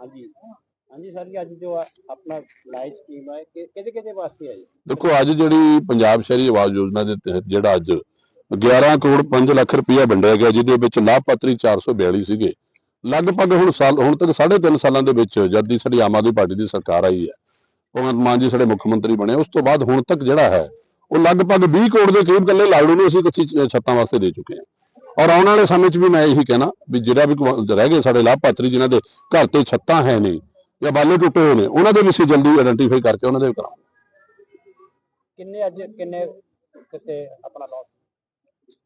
ਹਾਂਜੀ। ਹਾਂਜੀ ਸਰ ਜੀ, ਅੱਜ ਜੋ ਆਪਣਾ ਲਾਈਵ ਸਕੀਮ ਹੈ ਕਿਹਦੇ ਕਿਹਦੇ ਵਾਸਤੇ ਹੈ ਜੀ? ਦੇਖੋ, ਅੱਜ ਜਿਹੜੀ ਪੰਜਾਬ ਸ਼ਹਿਰੀ ਆਵਾਜ਼ ਯੋਜਨਾ ਦੇ ਤਹਿਤ ਜਿਹੜਾ ਅੱਜ 11 ਕਰੋੜ 5 ਲੱਖ ਰੁਪਇਆ ਵੰਡਿਆ ਗਿਆ, ਜਿਹਦੇ ਵਿੱਚ ਲਾਭਪਾਤਰੀ 442 ਸੀਗੇ। ਲਗਭਗ ਹੁਣ ਸਾਲ, ਹੁਣ ਤੱਕ 3.5 ਸਾਲਾਂ ਦੇ ਵਿੱਚ ਜਦ ਦੀ ਸਾਡੀ ਆਮ ਆਦਮੀ ਪਾਰਟੀ ਦੀ ਸਰਕਾਰ ਆਈ ਹੈ, ਭਗਵੰਤ ਮਾਨ ਜੀ ਸਾਡੇ ਮੁੱਖ ਮੰਤਰੀ ਬਣੇ, ਉਸ ਤੋਂ ਬਾਅਦ ਹੁਣ ਤੱਕ ਜਿਹੜਾ ਹੈ, ਉਹ ਲਗਭਗ 20 ਕਰੋੜ ਦੇ ਕਰੀਬ ਕੱਲੇ ਲਾੜੂ ਨੂੰ ਅਸੀਂ ਕੱਚੀ ਛੱਤਾਂ ਵਾਸਤੇ ਦੇ ਚੁੱਕੇ ਹਾਂ। ਔਰ ਆਉਣ ਵਾਲੇ ਸਮੇਂ 'ਚ ਵੀ ਮੈਂ ਇਹੀ ਕਹਿਣਾ ਵੀ ਜਿਹੜਾ ਵੀ ਰਹਿ ਗਏ ਸਾਡੇ ਲਾਭਪਾਤਰੀ ਜਿਨ੍ਹਾਂ ਦੇ ਘਰ ਤੇ ਛੱਤਾਂ ਹੈ ਨਹੀਂ ਜਾਂ ਬਾਲੇ ਟੁੱਟੇ ਹੋਏ ਨੇ ਉਹਨਾਂ ਦੇ ਵੀ ਅਸੀਂ ਜਲਦੀ ਆਇਡੈਂਟੀਫਾਈ ਕਰਕੇ ਉਹਨਾਂ ਦੇ ਵੀ ਕਰਾਂਗੇ। ਕਿੰਨੇ ਅੱਜ ਕਿੰਨੇ ਕਿਤੇ ਆਪਣਾ ਲਾਸ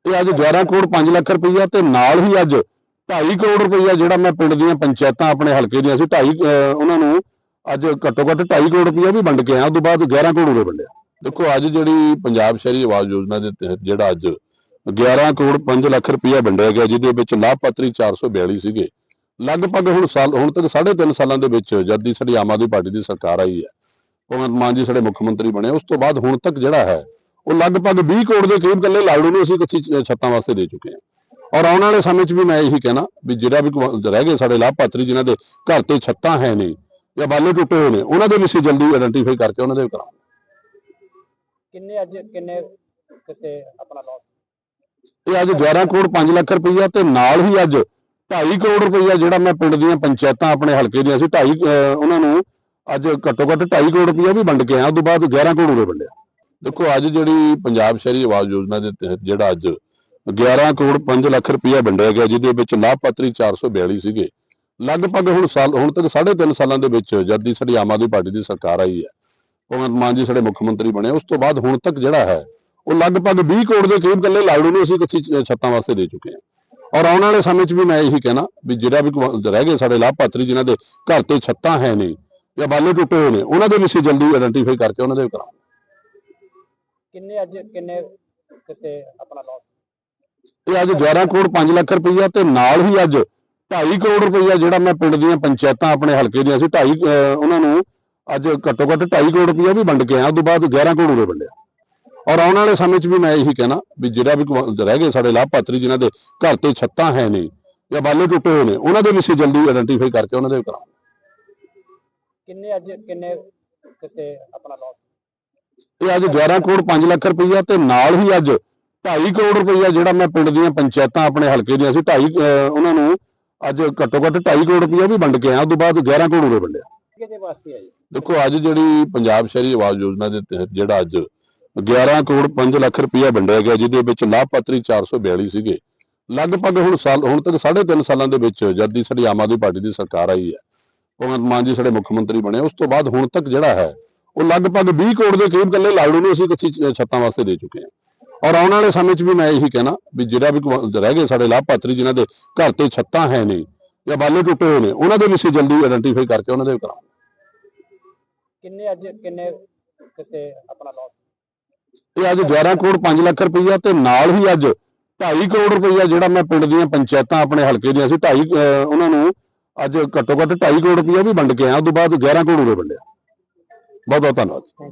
ਇਹ ਅੱਜ 11 ਕਰੋੜ 5 ਲੱਖ ਰੁਪਈਆ ਤੇ ਨਾਲ ਹੀ ਅੱਜ 2.5 ਕਰੋੜ ਰੁਪਈਆ ਜਿਹੜਾ ਮੈਂ ਪਿੰਡ ਦੀਆਂ ਪੰਚਾਇਤਾਂ ਆਪਣੇ ਹਲਕੇ ਦੀਆਂ ਸੀ 2.5 ਉਹਨਾਂ ਨੂੰ ਅੱਜ ਘੱਟੋ ਘੱਟ 2.5 ਕਰੋੜ ਰੁਪਈਆ ਵੀ ਵੰਡ ਕੇ ਆਇਆ ਉਸ ਤੋਂ ਬਾਅਦ 11 ਕਰੋੜ ਰੁਪਏ ਵੰਡਿਆ। ਦੇਖੋ ਅੱਜ ਜਿਹੜੀ ਪੰਜਾਬ ਸ਼ਹਿਰੀ ਆਵਾਜ਼ ਯੋਜਨਾ ਦੇ ਤਹਿਤ ਜਿਹੜਾ ਅੱਜ 11 ਕਰੋੜ 5 ਲੱਖ ਰੁਪਇਆ ਵੰਡਿਆ ਗਿਆ, ਜਿਹਦੇ ਵਿੱਚ ਲਾਭਪਾਤਰੀ 442 ਸੀਗੇ। ਲਗਭਗ ਹੁਣ ਸਾਲ, ਹੁਣ ਤੱਕ 3.5 ਸਾਲਾਂ ਦੇ ਵਿੱਚ ਜਦ ਦੀ ਸਾਡੀ ਆਮ ਆਦਮੀ ਪਾਰਟੀ ਦੀ ਸਰਕਾਰ ਆਈ ਹੈ, ਭਗਵੰਤ ਮਾਨ ਜੀ ਸਾਡੇ ਮੁੱਖ ਮੰਤਰੀ ਬਣੇ, ਉਸ ਤੋਂ ਬਾਅਦ ਹੁਣ ਤੱਕ ਜਿਹੜਾ ਹੈ, ਉਹ ਲਗਭਗ 20 ਕਰੋੜ ਦੇ ਕਰੀਬ ਕੱਲੇ ਲਾੜੂ ਨੂੰ ਅਸੀਂ ਕੱਚੀ ਛੱਤਾਂ ਵਾਸਤੇ ਦੇ ਚੁੱਕੇ ਹਾਂ। ਔਰ ਆਉਣ ਵਾਲੇ ਸਮੇਂ 'ਚ ਵੀ ਮੈਂ ਇਹੀ ਕਹਿਣਾ ਵੀ ਜਿਹੜਾ ਵੀ ਰਹਿ ਗਏ ਸਾਡੇ ਲਾਭਪਾਤਰੀ ਜਿਨ੍ਹਾਂ ਦੇ ਘਰ ਤੇ ਛੱਤਾਂ ਹੈ ਨਹੀਂ, ਜਾਂ ਬਾਲੇ ਟੁੱਟੇ ਹੋਏ ਨੇ, ਉਹਨਾਂ ਦੇ ਵੀ ਅਸੀਂ ਜਲਦੀ ਆਇਡੈਂਟੀਫਾਈ ਕਰਕੇ ਉਹਨਾਂ ਦੇ ਕਰਾਂਗੇ ਕਿੰਨੇ ਅੱਜ, ਕਿੰਨੇ ਕਿਤੇ ਆਪਣਾ ਲਾਸ ਇਹ ਅੱਜ 11 ਕਰੋੜ 5 ਲੱਖ ਰੁਪਈਆ ਤੇ ਨਾਲ ਹੀ ਅੱਜ 2.5 ਕਰੋੜ ਰੁਪਈਆ ਜਿਹੜਾ ਮੈਂ ਪਿੰਡ ਦੀਆਂ ਪੰਚਾਇਤਾਂ ਆਪਣੇ ਹਲਕੇ ਦੀਆਂ ਸੀ 2.5 ਉਹਨਾਂ ਨੂੰ ਅੱਜ ਘੱਟੋ ਘੱਟ 2.5 ਕਰੋੜ ਰੁਪਈਆ ਵੀ ਵੰਡ ਕੇ ਆਇਆ ਉਸ ਤੋਂ ਬਾਅਦ 11 ਕਰੋੜ ਰੁਪਏ ਵੰਡਿਆ। ਦੇਖੋ, ਅੱਜ ਜਿਹੜੀ ਪੰਜਾਬ ਸ਼ਹਿਰੀ ਆਵਾਜ਼ ਯੋਜਨਾ ਦੇ ਤਹਿਤ ਜਿਹੜਾ ਅੱਜ 11 ਕਰੋੜ 5 ਲੱਖ ਰੁਪਈਆ ਵੰਡਿਆ ਗਿਆ, ਜਿਹਦੇ ਵਿੱਚ ਲਾਭਪਾਤਰੀ 442 ਸੀਗੇ। ਲਗਭਗ ਹੁਣ ਸਾਲ, ਹੁਣ ਤੱਕ 3.5 ਸਾਲਾਂ ਦੇ ਵਿੱਚ ਜਦ ਦੀ ਸਾਡੀ ਆਮ ਆਦਮੀ ਪਾਰਟੀ ਦੀ ਸਰਕਾਰ ਆਈ ਹੈ, ਭਗਵੰਤ ਮਾਨ ਜੀ ਸਾਡੇ ਮੁੱਖ ਮੰਤਰੀ ਬਣੇ, ਉਸ ਤੋਂ ਬਾਅਦ ਹੁਣ ਤੱਕ ਜਿਹੜਾ ਹੈ ਉਹ ਲਗਭਗ 20 ਕਰੋੜ ਦੇ ਕਰੀਬ ਕੱਲੇ ਲਾੜੂ ਨੂੰ ਅਸੀਂ ਕੱਚੀ ਛੱਤਾਂ ਵਾਸਤੇ ਦੇ ਚੁੱਕੇ ਹਾਂ। ਔਰ ਆਉਣ ਵਾਲੇ ਸਮੇਂ 'ਚ ਵੀ ਮੈਂ ਇਹੀ ਕਹਿਣਾ ਵੀ ਜਿਹੜਾ ਵੀ ਰਹਿ ਗਏ ਸਾਡੇ ਲਾਭਪਾਤਰੀ ਜਿਨ੍ਹਾਂ ਦੇ ਘਰ ਤੇ ਛੱਤਾਂ ਹੈ ਨਹੀਂ ਜਾਂ ਬਾਲੇ ਟੁੱਟੇ ਹੋਏ ਨੇ ਉਹਨਾਂ ਦੇ ਵੀ ਅਸੀਂ ਜਲਦੀ ਆਇਡੈਂਟੀਫਾਈ ਕਰਕੇ ਉਹਨਾਂ ਦੇ ਵੀ ਕਰਾਂਗੇ। ਕਿੰਨੇ ਅੱਜ ਕਿੰਨੇ ਕਿਤੇ ਆਪਣਾ ਲਾਸ ਇਹ ਅੱਜ 11 ਕਰੋੜ 5 ਲੱਖ ਰੁਪਈਆ ਤੇ ਨਾਲ ਹੀ ਅੱਜ 2.5 ਕਰੋੜ ਰੁਪਈਆ ਜਿਹੜਾ ਮੈਂ ਪਿੰਡ ਦੀਆਂ ਪੰਚਾਇਤਾਂ ਆਪਣੇ ਹਲਕੇ ਦੀਆਂ ਸੀ 2.5 ਉਹਨਾਂ ਨੂੰ ਅੱਜ ਘੱਟੋ ਘੱਟ 2.5 ਕਰੋੜ ਰੁਪਈਆ ਵੀ ਵੰਡ ਕੇ ਆਇਆ। ਉਸ ਤੋਂ ਬਾਅਦ 11 ਕਰੋੜ ਰੁਪਏ ਵੰਡਿਆ। ਔਰ ਆਉਣ ਵਾਲੇ ਸਮੇਂ 'ਚ ਵੀ ਮੈਂ ਇਹੀ ਕਹਿਣਾ ਵੀ ਜਿਹੜਾ ਵੀ ਰਹਿ ਗਏ ਸਾਡੇ ਲਾਭਪਾਤਰੀ ਜਿਨ੍ਹਾਂ ਦੇ ਘਰ ਤੇ ਛੱਤਾਂ ਹੈ ਨਹੀਂ ਜਾਂ ਬਾਲੇ ਟੁੱਟੇ ਹੋਏ ਨੇ ਉਹਨਾਂ ਦੇ ਵੀ ਅਸੀਂ ਜਲਦੀ ਆਇਡੈਂਟੀਫਾਈ ਕਰਕੇ ਉਹਨਾਂ ਦੇ ਵੀ ਕਰਾਂਗੇ। ਕਿੰਨੇ ਅੱਜ ਕਿੰਨੇ ਕਿਤੇ ਆਪਣਾ ਲਾਸ ਇਹ ਅੱਜ 11 ਕਰੋੜ 5 ਲੱਖ ਰੁਪਈਆ ਤੇ ਨਾਲ ਹੀ ਅੱਜ 2.5 ਕਰੋੜ ਰੁਪਈਆ ਜਿਹੜਾ ਮੈਂ ਪਿੰਡ ਦੀਆਂ ਪੰਚਾਇਤਾਂ ਆਪਣੇ ਹਲਕੇ ਦੀਆਂ ਸੀ 2.5 ਉਹਨਾਂ ਨੂੰ ਅੱਜ ਘੱਟੋ ਘੱਟ 2.5 ਕਰੋੜ ਰੁਪਈਆ ਵੀ ਵੰਡ ਕੇ ਆਇਆ ਉਸ ਤੋਂ ਬਾਅਦ 11 ਕਰੋੜ ਰੁਪਏ ਵੰਡਿਆ। ਕਿਹਦੇ ਵਾਸਤੇ ਹੈ ਜੀ ਦੇਖੋ ਅੱਜ ਜਿਹੜੀ ਪੰਜਾਬ ਸ਼ਹਿਰੀ ਆਵਾਜ਼ ਯੋਜਨਾ ਦੇ ਤਹਿਤ ਜਿਹੜਾ ਅੱਜ 11 ਕਰੋੜ 5 ਲੱਖ ਰੁਪਇਆ ਵੰਡਿਆ ਗਿਆ, ਜਿਹਦੇ ਵਿੱਚ ਲਾਭਪਾਤਰੀ 442 ਸੀਗੇ। ਲਗਭਗ ਹੁਣ ਸਾਲ, ਹੁਣ ਤੱਕ 3.5 ਸਾਲਾਂ ਦੇ ਵਿੱਚ ਜਦ ਦੀ ਸਾਡੀ ਆਮ ਆਦਮੀ ਪਾਰਟੀ ਦੀ ਸਰਕਾਰ ਆਈ ਹੈ, ਭਗਵੰਤ ਮਾਨ ਜੀ ਸਾਡੇ ਮੁੱਖ ਮੰਤਰੀ ਬਣੇ, ਉਸ ਤੋਂ ਬਾਅਦ ਹੁਣ ਤੱਕ ਜਿਹੜਾ ਹੈ, ਉਹ ਲਗਭਗ 20 ਕਰੋੜ ਦੇ ਕਰੀਬ ਕੱਲੇ ਲਾੜੂ ਨੂੰ ਅਸੀਂ ਕੱਚੀ ਛੱਤਾਂ ਵਾਸਤੇ ਦੇ ਚੁੱਕੇ ਹਾਂ। ਔਰ ਆਉਣ ਵਾਲੇ ਸਮੇਂ 'ਚ ਵੀ ਮੈਂ ਇਹੀ ਕਹਿਣਾ ਵੀ ਜਿਹੜਾ ਵੀ ਰਹਿ ਗਏ ਸਾਡੇ ਲਾਭਪਾਤਰੀ ਜਿਨ੍ਹਾਂ ਦੇ ਘਰ ਤੇ ਛੱਤਾਂ ਹੈ ਨਹੀਂ, ਜਾਂ ਬਾਲੇ ਟੁੱਟੇ ਹੋਏ ਨੇ, ਉਹਨਾਂ ਦੇ ਵੀ ਅਸੀਂ ਜਲਦੀ ਆਇਡੈਂਟੀਫਾਈ ਕਰਕੇ ਉਹਨਾਂ ਦੇ ਕਰਾਂਗੇ। ਕਿੰਨੇ ਅੱਜ, ਕਿੰਨੇ ਕਿਤੇ ਆਪਣਾ ਲਾਸ ਇਹ ਅੱਜ 11 ਕਰੋੜ 5 ਲੱਖ ਰੁਪਈਆ ਤੇ ਨਾਲ ਹੀ ਅੱਜ 2.5 ਕਰੋੜ ਰੁਪਈਆ ਜਿਹੜਾ ਮੈਂ ਪਿੰਡ ਦੀਆਂ ਪੰਚਾਇਤਾਂ ਆਪਣੇ ਹਲਕੇ ਦੀਆਂ ਸੀ 2.5 ਉਹਨਾਂ ਨੂੰ ਅੱਜ ਘੱਟੋ ਘੱਟ 2.5 ਕਰੋੜ ਰੁਪਈਆ ਵੀ ਵੰਡ ਕੇ ਆਇਆ ਉਸ ਤੋਂ ਬਾਅਦ 11 ਕਰੋੜ ਰੁਪਏ ਵੰਡਿਆ। ਬਹੁਤ ਬਹੁਤ ਧੰਨਵਾਦ।